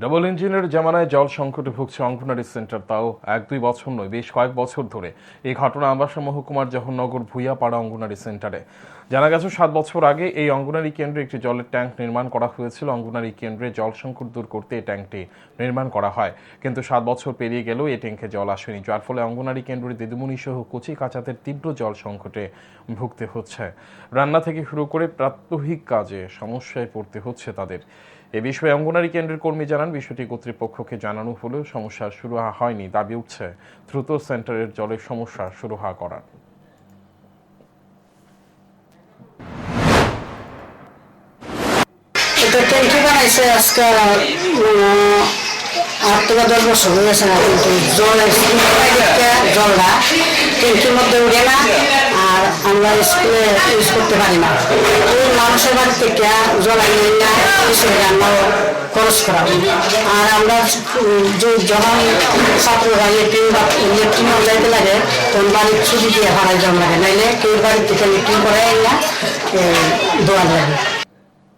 Double ইঞ্জিনের জামানায় জল সংকটে ভুগছে অঙ্গনারী সেন্টার, তাও এক দুই বছর নয়, বেশ কয়েক বছর ধরে। এই ঘটনা আবাসা মহকুমার জহরনগর ভুইয়াপাড়া অঙ্গনারী সেন্টারে। জানা গেছে, সাত বছর আগে এই অঙ্গনারী কেন্দ্রে একটি জলের ট্যাঙ্ক নির্মাণ করা হয়েছিল। অঙ্গনারী কেন্দ্রে জল সংকট দূর করতে এই ট্যাঙ্কটি নির্মাণ করা হয়। কিন্তু সাত বছর পেরিয়ে গেলেও এই ট্যাঙ্কে জল আসেনি, যার ফলে অঙ্গনারী কেন্দ্রের দিদিমণি সহ কচি কাচাদের তীব্র জল সংকটে ভুগতে হচ্ছে। রান্না থেকে শুরু করে প্রাত্যহিক কাজে সমস্যায় পড়তে হচ্ছে তাদের। এ বিষয়ে অঙ্গনারী কেন্দ্রের কর্মী জানান, বিষয়টি কর্তৃপক্ষকে জানানো হলেও সমস্যা শুরু হয়নি। দাবি উঠছে, দ্রুত সেন্টারের জলের সমস্যা শুরু হওয়া করার। আর আমরা স্কুলে ইউজ করতে পারি না। ওই মানুষের বাড়ি থেকে জল আনিয়ে হিসেবে রান্নাও খরচ করা আর আমরা যে যখন ছাত্ররা লেট্রিন বা লেট্রিন যাইতে লাগে, তখন বাড়ির ছুটি দিয়ে হারাই জল লাগে নাইলে কেউ বাড়ির থেকে লেট্রিন করে না দোয়া লাগে